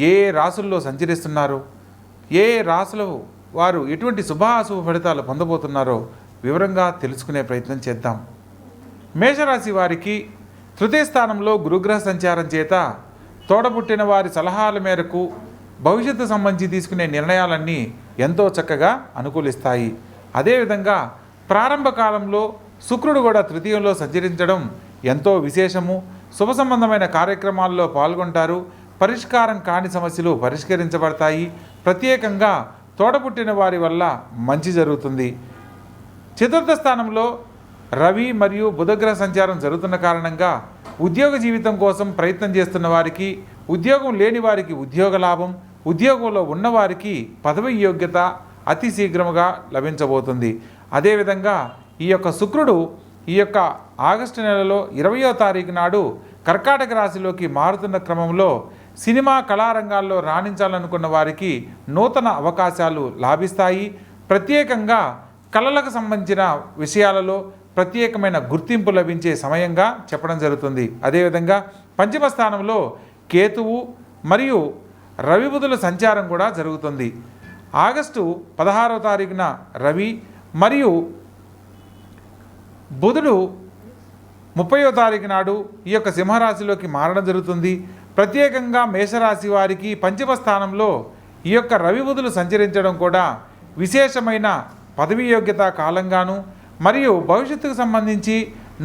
ఏ రాసుల్లో సంచరిస్తున్నారో? ఏ రాసులు వారు ఎటువంటి శుభాశుభ ఫలితాలు పొందబోతున్నారో వివరంగా తెలుసుకునే ప్రయత్నం చేద్దాం. మేషరాశి వారికి తృతీయ స్థానంలో గురుగ్రహ సంచారం చేత తోడబుట్టిన వారి సలహాల మేరకు భవిష్యత్తు సంబంధించి తీసుకునే నిర్ణయాలన్నీ ఎంతో చక్కగా అనుకూలిస్తాయి. అదేవిధంగా ప్రారంభ కాలంలో శుక్రుడు కూడా తృతీయంలో సంచరించడం ఎంతో విశేషము. శుభ సంబంధమైన కార్యక్రమాల్లో పాల్గొంటారు. పరిష్కారం కాని సమస్యలు పరిష్కరించబడతాయి. ప్రత్యేకంగా తోడబుట్టిన వారి వల్ల మంచి జరుగుతుంది. చతుర్థ స్థానంలో రవి మరియు బుధగ్రహ సంచారం జరుగుతున్న కారణంగా ఉద్యోగ జీవితం కోసం ప్రయత్నం చేస్తున్న వారికి ఉద్యోగం లేని వారికి ఉద్యోగ లాభం ఉద్యోగంలో ఉన్నవారికి పదవి యోగ్యత అతి శీఘ్రముగా లభించబోతుంది. అదేవిధంగా ఈ యొక్క శుక్రుడు ఈ యొక్క ఆగస్టు నెలలో ఇరవయో తారీఖు నాడు కర్కాటక రాశిలోకి మారుతున్న క్రమంలో సినిమా కళారంగాల్లో రాణించాలనుకున్న వారికి నూతన అవకాశాలు లాభిస్తాయి. ప్రత్యేకంగా కళలకు సంబంధించిన విషయాలలో ప్రత్యేకమైన గుర్తింపు లభించే సమయంగా చెప్పడం జరుగుతుంది. అదేవిధంగా పంచమ స్థానంలో కేతువు మరియు రవి బుధుల సంచారం కూడా జరుగుతుంది. ఆగస్టు పదహారవ తారీఖున రవి మరియు బుధుడు ముప్పయో తారీఖు నాడు ఈ యొక్క సింహరాశిలోకి మారడం జరుగుతుంది. ప్రత్యేకంగా మేషరాశి వారికి పంచమ స్థానంలో ఈ యొక్క రవి బుధులు సంచరించడం కూడా విశేషమైన పదవీ యోగ్యత కాలంగాను మరియు భవిష్యత్తుకు సంబంధించి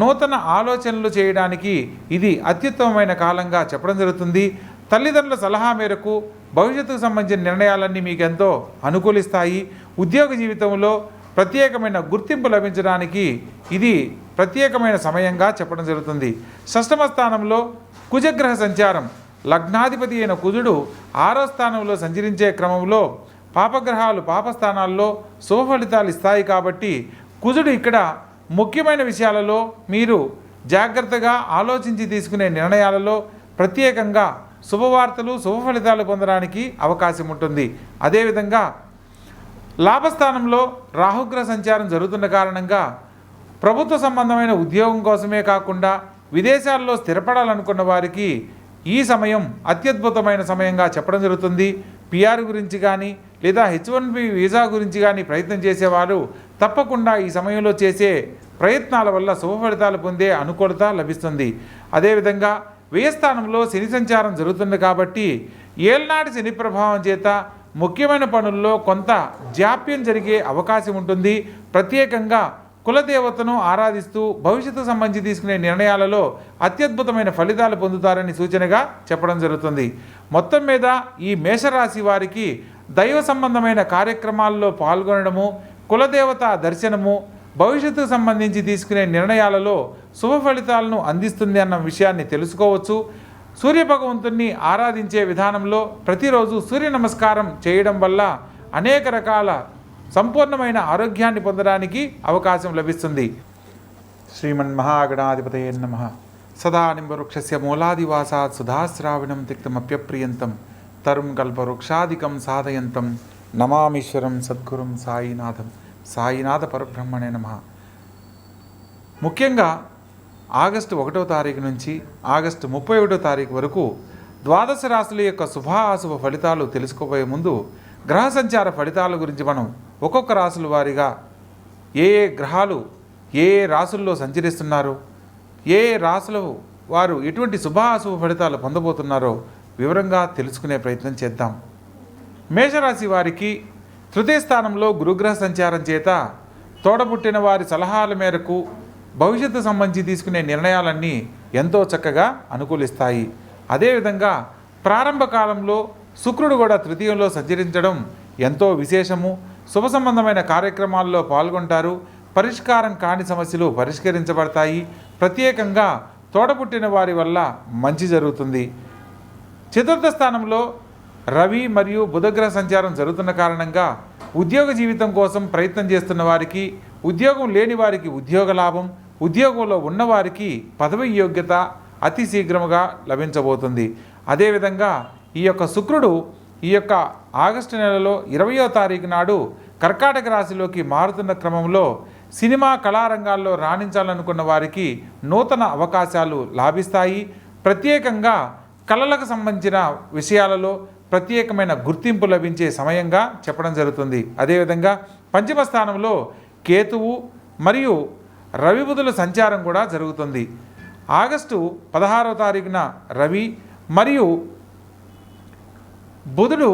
నూతన ఆలోచనలు చేయడానికి ఇది అత్యుత్తమమైన కాలంగా చెప్పడం జరుగుతుంది. తల్లిదండ్రుల సలహా మేరకు భవిష్యత్తుకు సంబంధించిన నిర్ణయాలన్నీ మీకు ఎంతో అనుకూలిస్తాయి. ఉద్యోగ జీవితంలో ప్రత్యేకమైన గుర్తింపు లభించడానికి ఇది ప్రత్యేకమైన సమయంగా చెప్పడం జరుగుతుంది. షష్టమ స్థానంలో కుజగ్రహ సంచారం లగ్నాధిపతి అయిన కుజుడు ఆరో స్థానంలో సంచరించే క్రమంలో పాపగ్రహాలు పాపస్థానాల్లో శుభ ఫలితాలు ఇస్తాయి కాబట్టి కుజుడు ఇక్కడ ముఖ్యమైన విషయాలలో మీరు జాగ్రత్తగా ఆలోచించి తీసుకునే నిర్ణయాలలో ప్రత్యేకంగా శుభవార్తలు శుభ ఫలితాలు పొందడానికి అవకాశం ఉంటుంది. అదేవిధంగా లాభస్థానంలో రాహుగ్రహ సంచారం జరుగుతున్న కారణంగా ప్రభుత్వ సంబంధమైన ఉద్యోగం కోసమే కాకుండా విదేశాల్లో స్థిరపడాలనుకున్న వారికి ఈ సమయం అత్యద్భుతమైన సమయంగా చెప్పడం జరుగుతుంది. పిఆర్ గురించి కానీ లేదా హెచ్ వన్ బి వీసా గురించి కానీ ప్రయత్నం చేసేవారు తప్పకుండా ఈ సమయంలో చేసే ప్రయత్నాల వల్ల శుభ ఫలితాలు పొందే అనుకూలత లభిస్తుంది. అదేవిధంగా వ్యయస్థానంలో శని సంచారం జరుగుతుంది కాబట్టి ఏళ్నాటి శని ప్రభావం చేత ముఖ్యమైన పనుల్లో కొంత జాప్యం జరిగే అవకాశం ఉంటుంది. ప్రత్యేకంగా కులదేవతను ఆరాధిస్తూ భవిష్యత్తు సంబంధించి తీసుకునే నిర్ణయాలలో అత్యద్భుతమైన ఫలితాలు పొందుతారని సూచనగా చెప్పడం జరుగుతుంది. మొత్తం మీద ఈ మేషరాశి వారికి దైవ సంబంధమైన కార్యక్రమాల్లో పాల్గొనడము కులదేవత దర్శనము భవిష్యత్తుకు సంబంధించి తీసుకునే నిర్ణయాలలో శుభ ఫలితాలను అందిస్తుంది అన్న విషయాన్ని తెలుసుకోవచ్చు. సూర్య భగవంతుణ్ణి ఆరాధించే విధానంలో ప్రతిరోజు సూర్య నమస్కారం చేయడం వల్ల అనేక రకాల సంపూర్ణమైన ఆరోగ్యాన్ని పొందడానికి అవకాశం లభిస్తుంది. శ్రీమన్ శ్రీమన్మహాగణాధిపతయే నమ. సదా నింబవృక్షస్య మూలాదివాసాత్ సుధాశ్రావణం తిక్తమప్యప్రియంతం తరుం కల్పవృక్షాదికం సాధయంతం. నమామీశ్వరం సద్గురం సాయినాథం. సాయినాథ పరబ్రహ్మణే నమ. ముఖ్యంగా ఆగస్టు ఒకటో తారీఖు నుంచి ఆగస్టు ముప్పై ఒకటో తారీఖు వరకు ద్వాదశ రాశుల యొక్క శుభ అశుభ ఫలితాలు తెలుసుకోబోయే ముందు గ్రహ సంచార ఫలితాల గురించి మనం ఒక్కొక్క రాసుల వారిగా ఏ ఏ గ్రహాలు ఏ ఏ రాసుల్లో సంచరిస్తున్నారు ఏ ఏ రాసుల వారు ఎటువంటి శుభ అశుభ ఫలితాలు పొందబోతున్నారో వివరంగా తెలుసుకునే ప్రయత్నం చేద్దాం. మేషరాశి వారికి తృతీయ స్థానంలో గురుగ్రహ సంచారం చేత తోడబుట్టిన వారి సలహాల మేరకు భవిష్యత్తు సంబంధించి తీసుకునే నిర్ణయాలన్నీ ఎంతో చక్కగా అనుకూలిస్తాయి. అదేవిధంగా ప్రారంభ కాలంలో శుక్రుడు కూడా తృతీయంలో సంచరించడం ఎంతో విశేషము. శుభ సంబంధమైన కార్యక్రమాల్లో పాల్గొంటారు. పరిష్కారం కాని సమస్యలు పరిష్కరించబడతాయి. ప్రత్యేకంగా తోడపుట్టిన వారి వల్ల మంచి జరుగుతుంది. చతుర్థ స్థానంలో రవి మరియు బుధగ్రహ సంచారం జరుగుతున్న కారణంగా ఉద్యోగ జీవితం కోసం ప్రయత్నం చేస్తున్న వారికి ఉద్యోగం లేని వారికి ఉద్యోగ లాభం ఉద్యోగంలో ఉన్నవారికి పదవి యోగ్యత అతి శీఘ్రముగా లభించబోతుంది. అదేవిధంగా ఈ యొక్క శుక్రుడు ఈ యొక్క ఆగస్టు నెలలో ఇరవయో తారీఖు నాడు కర్కాటక రాశిలోకి మారుతున్న క్రమంలో సినిమా కళారంగాల్లో రాణించాలనుకున్న వారికి నూతన అవకాశాలు లాభిస్తాయి. ప్రత్యేకంగా కళలకు సంబంధించిన విషయాలలో ప్రత్యేకమైన గుర్తింపు లభించే సమయంగా చెప్పడం జరుగుతుంది. అదేవిధంగా పంచమ స్థానంలో కేతువు మరియు రవి బుధుల సంచారం కూడా జరుగుతుంది. ఆగస్టు పదహారవ తారీఖున రవి మరియు బుధుడు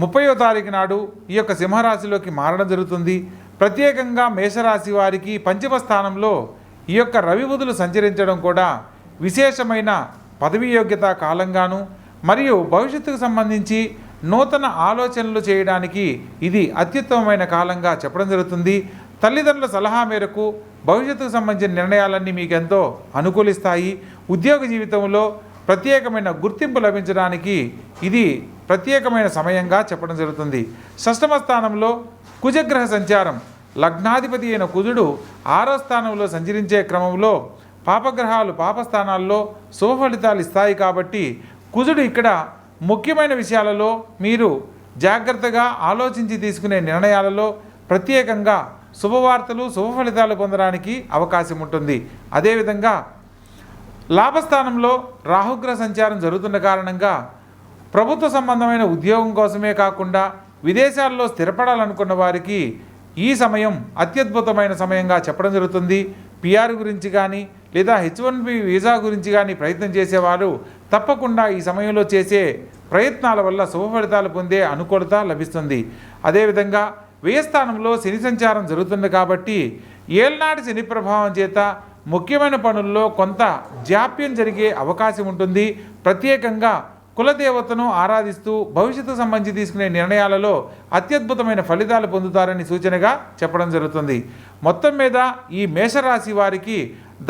ముప్పయో తారీఖు నాడు ఈ యొక్క సింహరాశిలోకి మారడం జరుగుతుంది. ప్రత్యేకంగా మేషరాశి వారికి పంచమ స్థానంలో ఈ యొక్క రవి బుధులు సంచరించడం కూడా విశేషమైన పదవీ యోగ్యత కాలంగాను మరియు భవిష్యత్తుకు సంబంధించి నూతన ఆలోచనలు చేయడానికి ఇది అత్యుత్తమమైన కాలంగా చెప్పడం జరుగుతుంది. తల్లిదండ్రుల సలహా మేరకు భవిష్యత్తుకు సంబంధించిన నిర్ణయాలన్నీ మీకు ఎంతో అనుకూలిస్తాయి. ఉద్యోగ జీవితంలో ప్రత్యేకమైన గుర్తింపు లభించడానికి ఇది ప్రత్యేకమైన సమయంగా చెప్పడం జరుగుతుంది. షష్టమ స్థానంలో కుజగ్రహ సంచారం. లగ్నాధిపతి అయిన కుజుడు ఆరో స్థానంలో సంచరించే క్రమంలో పాపగ్రహాలు పాపస్థానాల్లో శుభ ఫలితాలు ఇస్తాయి కాబట్టి కుజుడు ఇక్కడ ముఖ్యమైన విషయాలలో మీరు జాగ్రత్తగా ఆలోచించి తీసుకునే నిర్ణయాలలో ప్రత్యేకంగా శుభవార్తలు శుభ ఫలితాలు పొందడానికి అవకాశం ఉంటుంది. అదేవిధంగా లాభస్థానంలో రాహుగ్రహ సంచారం జరుగుతున్న కారణంగా ప్రభుత్వ సంబంధమైన ఉద్యోగం కోసమే కాకుండా విదేశాల్లో స్థిరపడాలనుకున్న వారికి ఈ సమయం అత్యద్భుతమైన సమయంగా చెప్పడం జరుగుతుంది. పిఆర్ గురించి కానీ లేదా హెచ్ వన్ బి వీసా గురించి కానీ ప్రయత్నం చేసేవారు తప్పకుండా ఈ సమయంలో చేసే ప్రయత్నాల వల్ల శుభ ఫలితాలు పొందే అనుకూలత లభిస్తుంది. అదేవిధంగా వ్యయస్థానంలో శని సంచారం జరుగుతుంది కాబట్టి ఏళ్నాటి శని ప్రభావం చేత ముఖ్యమైన పనుల్లో కొంత జాప్యం జరిగే అవకాశం ఉంటుంది. ప్రత్యేకంగా కులదేవతను ఆరాధిస్తూ భవిష్యత్తు సంబంధించి తీసుకునే నిర్ణయాలలో అత్యద్భుతమైన ఫలితాలు పొందుతారని సూచనగా చెప్పడం జరుగుతుంది. మొత్తం మీద ఈ మేషరాశి వారికి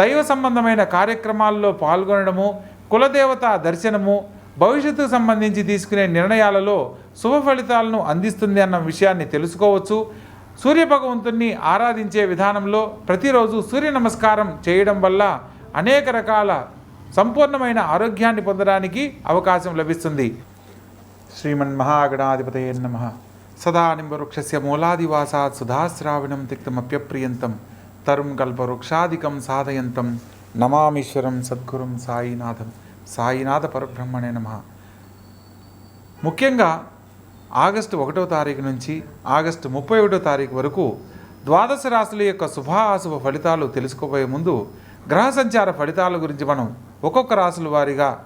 దైవ సంబంధమైన కార్యక్రమాల్లో పాల్గొనడము కులదేవత దర్శనము భవిష్యత్తుకు సంబంధించి తీసుకునే నిర్ణయాలలో శుభ ఫలితాలను అందిస్తుంది అన్న విషయాన్ని తెలుసుకోవచ్చు. సూర్య భగవంతుణ్ణి ఆరాధించే విధానంలో ప్రతిరోజు సూర్య నమస్కారం చేయడం వల్ల అనేక రకాల సంపూర్ణమైన ఆరోగ్యాన్ని పొందడానికి అవకాశం లభిస్తుంది. శ్రీమన్మహాగణాధిపతయ నమ. సదా నింబవృక్షస్య మూలాదివాసాత్ సుధాశ్రావణం తిక్తమప్యప్రియంతం. తరుం కల్పవృక్షాదికం సాధయంతం. నమామీశ్వరం సద్గురుం సాయినాథం. సాయినాథ పరబ్రహ్మణే నమ. ముఖ్యంగా ఆగస్టు ఒకటో తారీఖు నుంచి ఆగస్టు ముప్పై ఒకటో తారీఖు వరకు ద్వాదశ రాశుల యొక్క శుభ అశుభ ఫలితాలు తెలుసుకోబోయే ముందు గ్రహ సంచార ఫలితాల గురించి మనం ఒక్కొక్క రాశుల వారిగా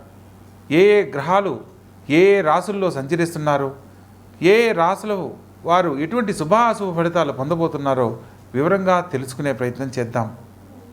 ఏ ఏ గ్రహాలు ఏ ఏ రాశుల్లో సంచరిస్తున్నారో ఏ ఏ వారు ఎటువంటి శుభ అశుభ ఫలితాలు పొందబోతున్నారో వివరంగా తెలుసుకునే ప్రయత్నం చేద్దాం.